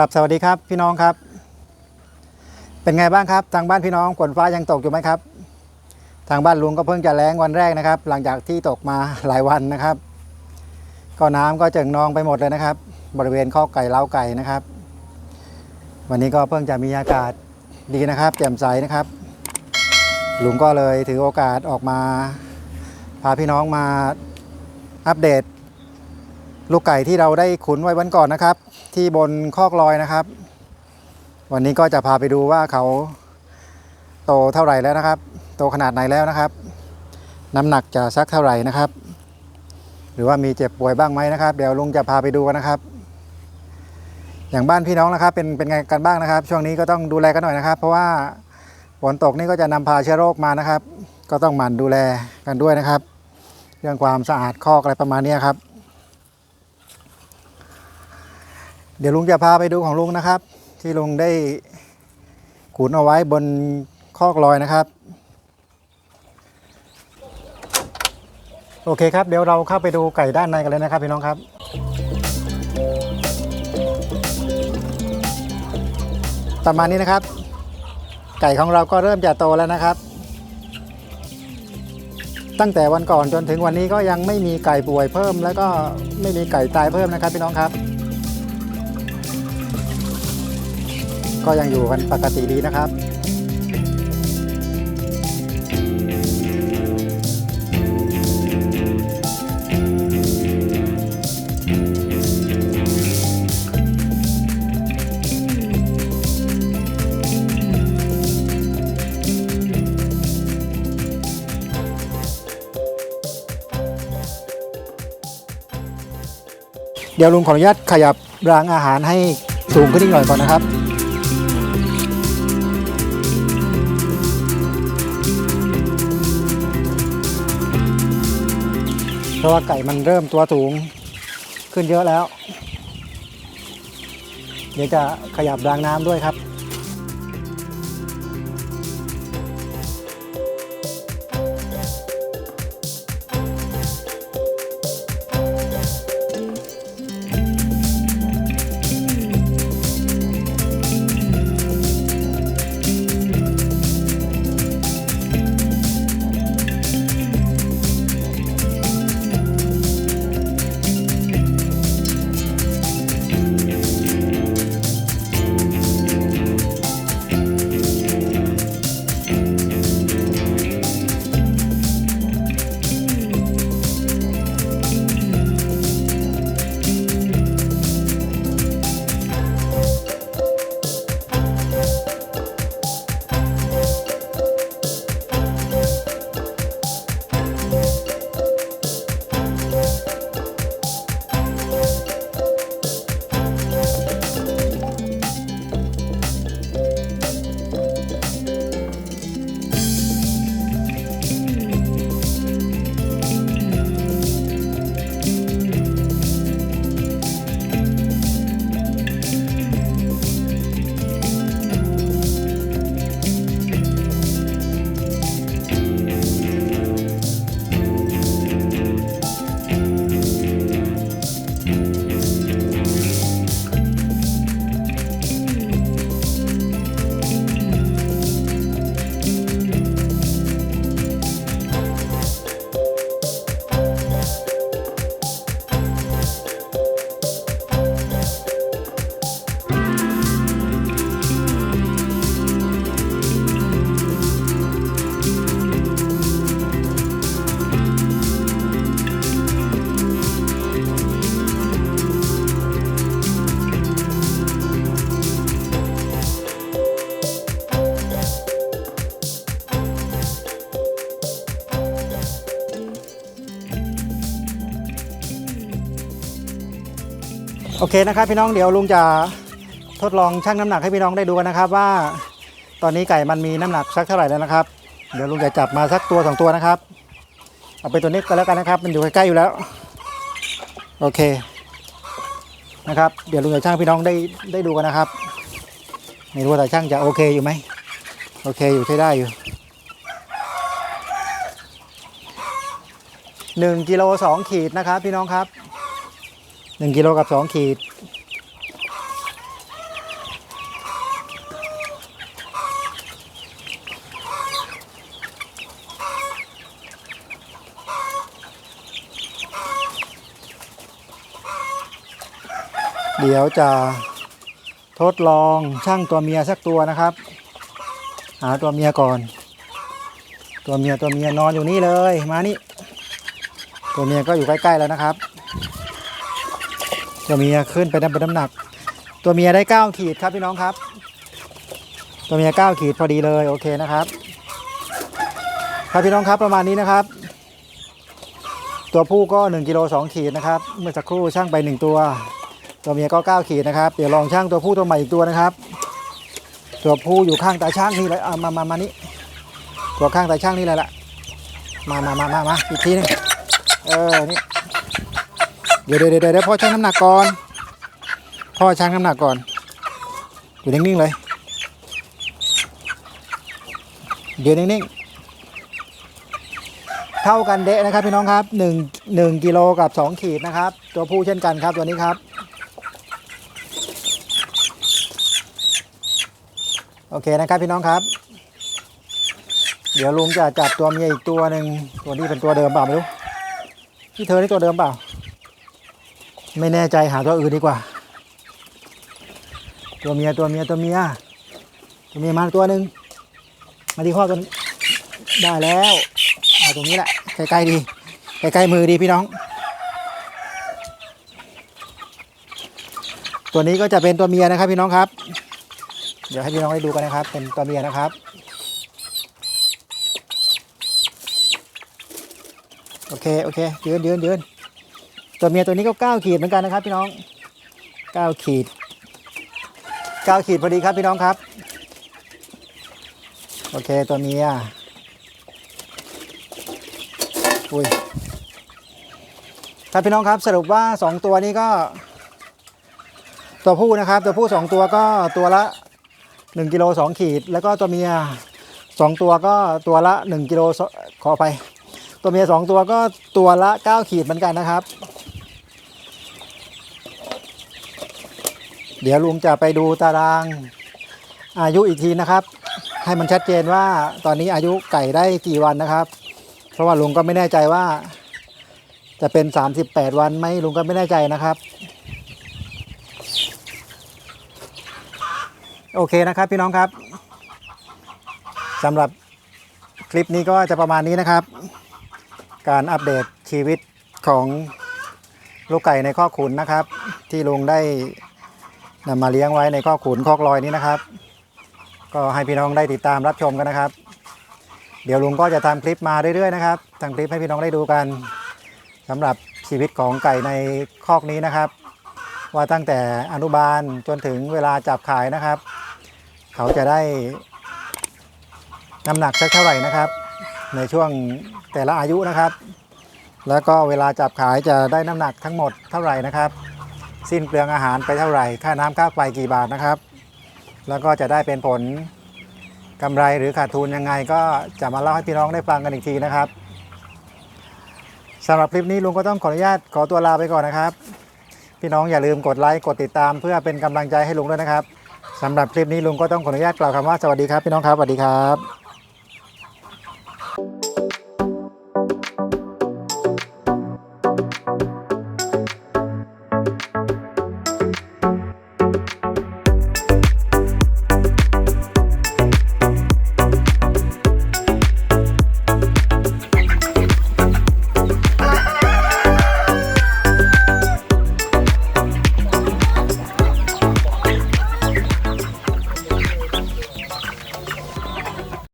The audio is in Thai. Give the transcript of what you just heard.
ครับสวัสดีครับพี่น้องครับ เป็นไงบ้างครับ ทางบ้านพี่น้องฝนฟ้ายังตกอยู่ไหมครับ ทางบ้านลุงก็เพิ่งจะแล้งวันแรกนะครับ หลังจากที่ตกมาหลายวันนะครับ ก็น้ำก็เจิ่งนองไปหมดเลยนะครับ บริเวณข้อไก่เล้าไก่นะครับ วันนี้ก็เพิ่งจะมีอากาศดีนะครับแจ่มใสนะครับลุงก็เลยถือโอกาสออกมา พาพี่น้องมาอัปเดต ลูกไก่ที่เราได้ขุนไว้วันก่อนนะครับ ที่บนคอกลอยนะครับ วันนี้ก็จะพาไปดูว่าเขาโตเท่าไหร่แล้วนะครับ โตขนาดไหนแล้วนะครับ น้ำหนักจะสักเท่าไหร่นะครับ หรือว่ามีเจ็บป่วยบ้างไหมนะครับ เดี๋ยวลุงจะพาไปดูกันนะครับ อย่างบ้านพี่น้องนะครับ เป็นเป็นไงกันบ้างนะครับ ช่วงนี้ก็ต้องดูแลกันหน่อยนะครับ เพราะว่าฝนตกนี่ก็จะนำพาเชื้อโรคมานะครับ ก็ต้องหมั่นดูแลกันด้วยนะครับ เรื่องความสะอาดคอกอะไรประมาณนี้ครับ เดี๋ยวลุงจะพาไปดูของลุงนะครับ ที่ลุงได้ขุนเอาไว้บนคอกลอยนะครับ โอเคครับ เดี๋ยวเราเข้าไปดูไก่ด้านในกันเลยนะครับพี่น้องครับประมาณนี้นะครับ ไก่ของเราก็เริ่มจะโตแล้วนะครับ ตั้งแต่วันก่อนจนถึงวันนี้ก็ยังไม่มีไก่ป่วยเพิ่ม แล้วก็ไม่มีไก่ตายเพิ่มนะครับพี่น้องครับ ก็ยังอยู่กันปกติดีนะครับเดี๋ยวลุงขออนุญาตขยับรางอาหารให้สูงขึ้นอีกหน่อยก่อนนะครับ ราะว่าไก่มันเริ่มตัวสูงขึ้นเยอะแล้ว เดี๋ยวจะขยับรางน้ำด้วยครับ อเคนะครับพี่น้องเดี๋ยวลุงจะทดลองชั่งน้ำหนักให้พี่น้องได้ดูกันนะครับ ว่าตอนนี้ไก่มันมีน้ำหนักสักเท่าไหร่แล้วนะครับ เดี๋ยวลุงจะจับมาสักตัวสองตัวนะครับ เอาเป็นตัวนี้ก็แล้วกันนะครับ มันอยู่ใกล้ๆอยู่แล้ว โอเคนะครับ เดี๋ยวลุงจะชั่งพี่น้องได้ได้ดูกันนะครับไม่รู้ว่าแต่ช่างจะโอเคอยู่ไหมโอเคอยู่ใช้ได้อยู่หนึ่งกิโลสองขีดนะครับ พี่น้องครับ หนึ่งกิโลกับสองขีด เดี๋ยวจะทดลองช่างตัวเมียสักตัวนะครับ หาตัวเมียก่อน ตัวเมียตัวเมียนอนอยู่นี่เลย มานี่ ตัวเมียก็อยู่ใกล้ๆแล้วนะครับ ตัวเมียขึ้นไปน้ำเป็นน้ำหนัก ตัวเมียได้ 9 ขีดครับพี่น้องครับ ตัวเมีย 9 ขีดพอดีเลยโอเคนะครับ ครับพี่น้องครับประมาณนี้นะครับ ตัวผู้ก็1กิโล2ขีดนะครับ เมื่อสักครู่ช่างไป 1 ตัว ตัวเมียก็ 9 ขีดนะครับ เดี๋ยวลองช่างตัวผู้ตัวใหม่อีกตัวนะครับ ตัวผู้อยู่ข้างตาช่างนี่เลยเอามามามานี่ตัวข้างตาช่างนี่เลยละมามามามามาอีกทีหนึงเออนี่ เดี๋ยวเดี๋ยวเดี๋ยวเดี๋ยวพ่อชั่งน้ำหนักก่อน พ่อชั่งน้ำหนักก่อนอยู่นิ่งๆเลยเดี๋ยวนิ่งๆเท่ากันเดะนะครับพี่น้องครับ1 1กิโลกับ 2 ขีดนะครับ ตัวผู้เช่นกันครับตัวนี้ครับโอเคนะครับพี่น้องครับ เดี๋ยวลุงจะจับตัวเมียอีกตัวหนึ่งตัวนี้เป็นตัวเดิมเปล่าไม่รู้ที่เธอนี่ตัวเดิมเปล่า ไม่แน่ใจหาตัวอื่นดีกว่า ตัวเมียตัวเมียตัวเมียตัวเมียมาตัวหนึ่งมาที่ข้อกันได้แล้วเอาตรงนี้แหละใกล้ๆดีใกล้ๆมือดีพี่น้อง ตัวนี้ก็จะเป็นตัวเมียนะครับพี่น้องครับ เดี๋ยวให้พี่น้องได้ดูกันนะครับ เป็นตัวเมียนะครับ โอเคโอเคยืนยืนยืน ตัวเมียตัวนี้ก็เก้าขีดเหมือนกันนะครับ พี่น้องเก้าขีดเก้าขีดพอดีครับพี่น้องครับ โอเคตัวเมียอุ้ยครับพี่น้องครับสรุปว่าสองตัวนี้ก็ ตัวผู้นะครับ ตัวผู้สองตัวก็ตัวละ1กิโล2ขีด แล้วก็ตัวเมีย 2 ตัวก็ตัวละ1กิโลขอไป ตัวเมีย 2 ตัวก็ตัวละ 9 ขีดเหมือนกันนะครับ เดี๋ยวลุงจะไปดูตารางอายุอีกทีนะครับ ให้มันชัดเจนว่าตอนนี้อายุไก่ได้กี่วันนะครับ เพราะว่าลุงก็ไม่แน่ใจว่า จะเป็น 38 วันไหมลุงก็ไม่แน่ใจนะครับ โอเคนะครับพี่น้องครับสำหรับคลิปนี้ก็จะประมาณนี้นะครับ การอัปเดตชีวิตของลูกไก่ในข้อขุนนะครับ ที่ลุงได้ นำมาเลี้ยงไว้ในข้อขุนคอกลอยนี้นะครับ ก็ให้พี่น้องได้ติดตามรับชมกันนะครับ เดี๋ยวลุงก็จะทำคลิปมาเรื่อยๆนะครับทำคลิปให้พี่น้องได้ดูกันสำหรับชีวิตของไก่ในคอกนี้นะครับ ว่าตั้งแต่อนุบาลจนถึงเวลาจับขายนะครับ เขาจะได้น้ำหนักสักเท่าไหร่นะครับ ในช่วงแต่ละอายุนะครับ แล้วก็เวลาจับขายจะได้น้ำหนักทั้งหมดเท่าไหร่นะครับ สิ้นเปลืองอาหารไปเท่าไหร่ ค่าน้ำค่าไฟกี่บาทนะครับ แล้วก็จะได้เป็นผลกำไรหรือขาดทุนยังไง ก็จะมาเล่าให้พี่น้องได้ฟังกันอีกทีนะครับสำหรับคลิปนี้ลุงก็ต้องขออนุญาตขอตัวลาไปก่อนนะครับ พี่น้องอย่าลืมกดไลค์กดติดตาม เพื่อเป็นกำลังใจให้ลุงด้วยนะครับสำหรับคลิปนี้ลุงก็ต้องขออนุญาตกล่าวคำว่าสวัสดีครับพี่น้องครับสวัสดีครับ